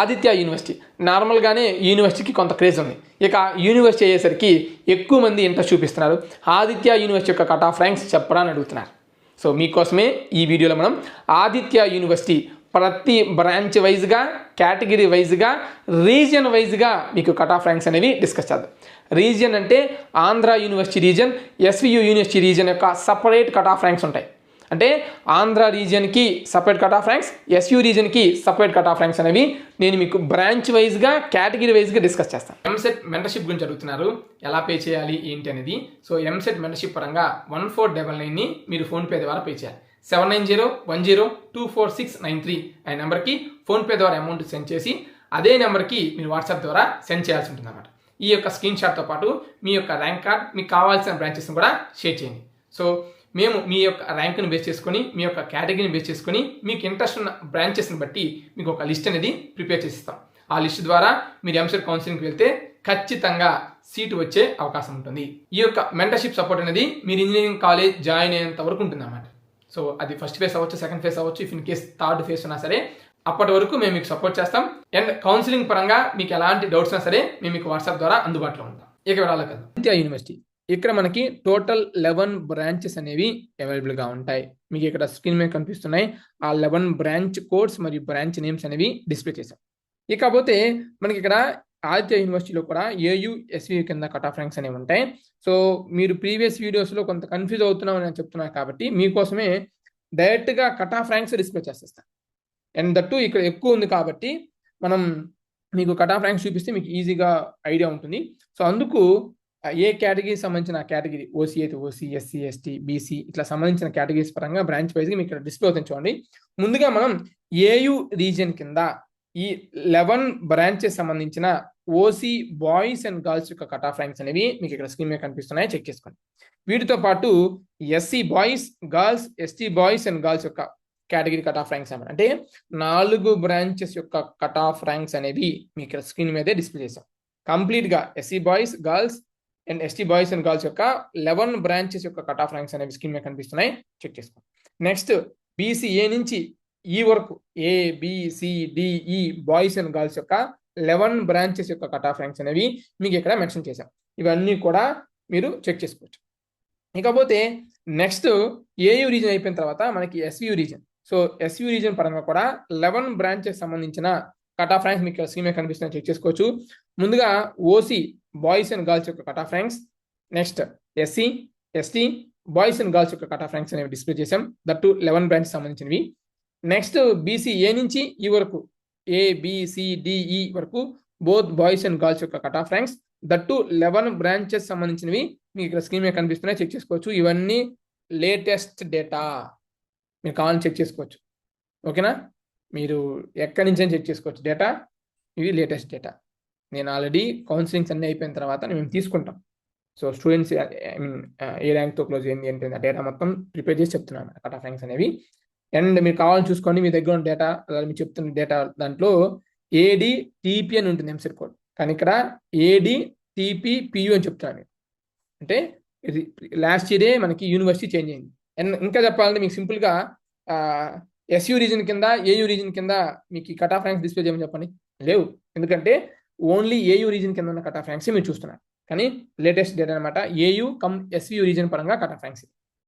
Aditya university. నార్మల్గానే యూనివర్సిటీకి కొంత క్రేజ్ ఉంది. ఇక యూనివర్సిటీ అయ్యేసరికి ఎక్కువ మంది ఇంట్రెస్ట్ చూపిస్తున్నారు. ఆదిత్య యూనివర్సిటీ యొక్క కట్ ఆఫ్ ర్యాంక్స్ చెప్పరా అడుగుతున్నారు. సో మీకోసమే ఈ వీడియోలో మనం ఆదిత్య యూనివర్సిటీ ప్రతి బ్రాంచ్ వైజ్గా కేటగిరీ వైజ్గా రీజియన్ వైజ్గా మీకు కట్ ఆఫ్ ర్యాంక్స్ అనేవి డిస్కస్ చేద్దాం. రీజియన్ అంటే Andhra university region SVU university region యొక్క సపరేట్ కట్ ఆఫ్ ర్యాంక్స్ ఉంటాయి. అంటే Andhra రీజియన్కి separate cut off ranks SU రీజియన్కి separate cut off ranks అనేవి నేను మీకు బ్రాంచ్ వైజ్గా కేటగిరీ వైజ్గా డిస్కస్ చేస్తాను. ఎంసెట్ మెంటర్షిప్ గురించి అడుగుతున్నారు. ఎలా పే చేయాలి ఏంటి అనేది. సో ఎంసెట్ మెంటర్షిప్ పరంగా వన్ ఫోర్ డబల్ నైన్ని మీరు ఫోన్పే ద్వారా పే చేయాలి. Seven nine zero one zero two four six nine three అనే నెంబర్కి ఫోన్పే ద్వారా అమౌంట్ సెండ్ చేసి అదే నెంబర్కి మీరు వాట్సాప్ ద్వారా సెండ్ చేయాల్సి ఉంటుంది అన్నమాట ఈ యొక్క స్క్రీన్ షాట్తో పాటు మీ యొక్క ర్యాంక్ కార్డ్ మీకు కావాల్సిన బ్రాంచెస్ని కూడా షేర్ చేయండి. సో మేము మీ యొక్క ర్యాంక్ని బేస్ చేసుకొని మీ యొక్క కేటగిరీని బేస్ చేసుకొని మీకు ఇంట్రెస్ట్ ఉన్న బ్రాంచెస్ని బట్టి మీకు ఒక లిస్ట్ అనేది ప్రిపేర్ చేసిస్తాం. ఆ లిస్ట్ ద్వారా మీరు ఎంసెట్ కౌన్సిలింగ్కి వెళ్తే ఖచ్చితంగా సీటు వచ్చే అవకాశం ఉంటుంది. ఈ యొక్క మెంటర్షిప్ సపోర్ట్ అనేది మీరు ఇంజనీరింగ్ కాలేజ్ జాయిన్ అయ్యేంత వరకు ఉంటుంది అన్నమాట సో అది ఫస్ట్ ఫేస్ అవ్వచ్చు సెకండ్ ఫేస్ అవ్వచ్చు if in case third phase ఉన్నా సరే అప్పటి వరకు మేము మీకు సపోర్ట్ చేస్తాం. అండ్ కౌన్సిలింగ్ పరంగా మీకు ఎలాంటి డౌట్స్ ఉన్నా సరే మేము మీకు వాట్సాప్ ద్వారా అందుబాటులో ఉంటాం. ఇక వివరాలు కదా. విద్యా యూనివర్సిటీ. ఇక్కడ మనకి టోటల్ లెవెన్ బ్రాంచెస్ అనేవి అవైలబుల్గా ఉంటాయి. మీకు ఇక్కడ స్క్రీన్ మీద కనిపిస్తున్నాయి. ఆ లెవెన్ బ్రాంచ్ కోడ్స్ మరియు బ్రాంచ్ నేమ్స్ అనేవి డిస్ప్లే చేశాం. ఇకపోతే మనకి ఇక్కడ ఆదిత్య యూనివర్సిటీలో కూడా ఏయు ఎస్వి కింద కట్ ఆఫ్ ర్యాంక్స్ అనేవి ఉంటాయి. సో మీరు ప్రీవియస్ వీడియోస్లో కొంత కన్ఫ్యూజ్ అవుతున్నామని నేను చెప్తున్నాను కాబట్టి మీకోసమే డైరెక్ట్గా కట్ ఆఫ్ ర్యాంక్స్ డిస్ప్లే చేసేస్తాను. అండ్ దట్టు ఇక్కడ ఎక్కువ ఉంది కాబట్టి మనం మీకు కట్ ఆఫ్ ర్యాంక్స్ చూపిస్తే మీకు ఈజీగా ఐడియా ఉంటుంది. సో అందుకు ఏ కేటగిరీ సంబంధించిన కేటగిరీ? ఓసీ అయితే ఓసీ ఎస్సీ ఎస్టీ బీసీ ఇట్లా సంబంధించిన కేటగిరీస్ పరంగా బ్రాంచ్ వైజ్గా మీకు ఇక్కడ డిస్ప్లే అవుతుంది చూడండి. ముందుగా మనం ఏయు రీజియన్ కింద ఈ లెవెన్ బ్రాంచెస్ సంబంధించిన ఓసీ బాయ్స్ అండ్ గర్ల్స్ యొక్క కట్ ఆఫ్ ర్యాంక్స్ అనేవి మీకు ఇక్కడ స్క్రీన్ మీద కనిపిస్తున్నాయి. చెక్ చేసుకోండి. వీటితో పాటు SC boys girls ST boys and girls యొక్క కేటగిరీ కట్ ఆఫ్ ర్యాంక్స్ అనమాట అంటే నాలుగు బ్రాంచెస్ యొక్క కట్ ఆఫ్ ర్యాంక్స్ అనేవి మీకు ఇక్కడ స్క్రీన్ మీదే డిస్ప్లే చేసాం కంప్లీట్గా SC boys girls and ST boys and girls యొక్క లెవెన్ బ్రాంచెస్ యొక్క కట్ ఆఫ్ ర్యాంక్స్ అనేవి స్క్రీన్ మీద కనిపిస్తున్నాయి. చెక్ చేసుకోండి నెక్స్ట్ బీసీఏ నుంచి ఈ వరకు A BCDE e boys and girls యొక్క లెవెన్ బ్రాంచెస్ యొక్క కట్ ఆఫ్ ర్యాంక్స్ అనేవి మీకు ఇక్కడ మెన్షన్ చేశాం. ఇవన్నీ కూడా మీరు చెక్ చేసుకోవచ్చు. ఇకపోతే నెక్స్ట్ ఏయూ రీజన్ అయిపోయిన తర్వాత మనకి SU region so SU region పరంగా కూడా లెవెన్ బ్రాంచెస్ సంబంధించిన కట్ ఆఫ్ ర్యాంక్స్ మీకు స్కీమ్ కనిపిస్తున్నాయి. చెక్ చేసుకోవచ్చు. ముందుగా ఓసీ బాయ్స్ అండ్ గర్ల్స్ యొక్క cut off ranks next SC ST boys and girls యొక్క కట్ ఆఫ్ ర్యాంక్స్ అనేవి డిస్ప్లే చేసాం దట్టు లెవెన్ బ్రాంచ్ సంబంధించినవి. నెక్స్ట్ బీసీ ఏ నుంచి ఈ వరకు ఏ బిసిడిఈ e వరకు బోత్ బాయ్స్ అండ్ గర్ల్స్ యొక్క cut off ranks that eleven branches సంబంధించినవి మీకు ఇక్కడ స్క్రీన్ మీద కనిపిస్తున్నాయి. చెక్ చేసుకోవచ్చు. ఇవన్నీ లేటెస్ట్ డేటా మీరు కావాలని చెక్ చేసుకోవచ్చు. ఓకేనా మీరు ఎక్కడి నుంచి చెక్ చేసుకోవచ్చు. డేటా ఇవి లేటెస్ట్ డేటా నేను ఆల్రెడీ కౌన్సిలింగ్స్ అన్నీ అయిపోయిన తర్వాత మేము తీసుకుంటాం. సో స్టూడెంట్స్ ఐ మీన్ ఏ ర్యాంక్తో క్లోజ్ అయింది ఏంటి ఆ డేటా మొత్తం ప్రిపేర్ చేసి చెప్తున్నాను కట్ ఆఫ్ ర్యాంక్స్ అనేవి. అండ్ మీరు కావాలని చూసుకోండి మీ దగ్గర ఉన్న డేటా అలాగే మీరు చెప్తున్న డేటా దాంట్లో ఏడి టీపీ అని ఉంటుంది ఎంసెట్ కోడ్ కానీ ఇక్కడ ఏడి టీపీ పియు అని చెప్తున్నాను అంటే ఇది లాస్ట్ ఇయరే మనకి యూనివర్సిటీ చేంజ్ అయింది. అండ్ ఇంకా చెప్పాలంటే మీకు సింపుల్గా ఎస్యూ రీజన్ కింద ఏయూ రీజన్ కింద మీకు కట్ ఆఫ్ ర్యాంక్స్ డిస్ప్లే చేయమని చెప్పండి. లేవు. ఎందుకంటే ఓన్లీ ఏయూ రీజన్ కింద ఉన్న కట్ ఆఫ్ ర్యాంక్స్ మీరు చూస్తున్నారు. కానీ లేటెస్ట్ డేటా అనమాట ఏయూ కమ్ ఎస్యూ రీజన్ పరంగా కట్ ఆఫ్ ర్యాంక్స్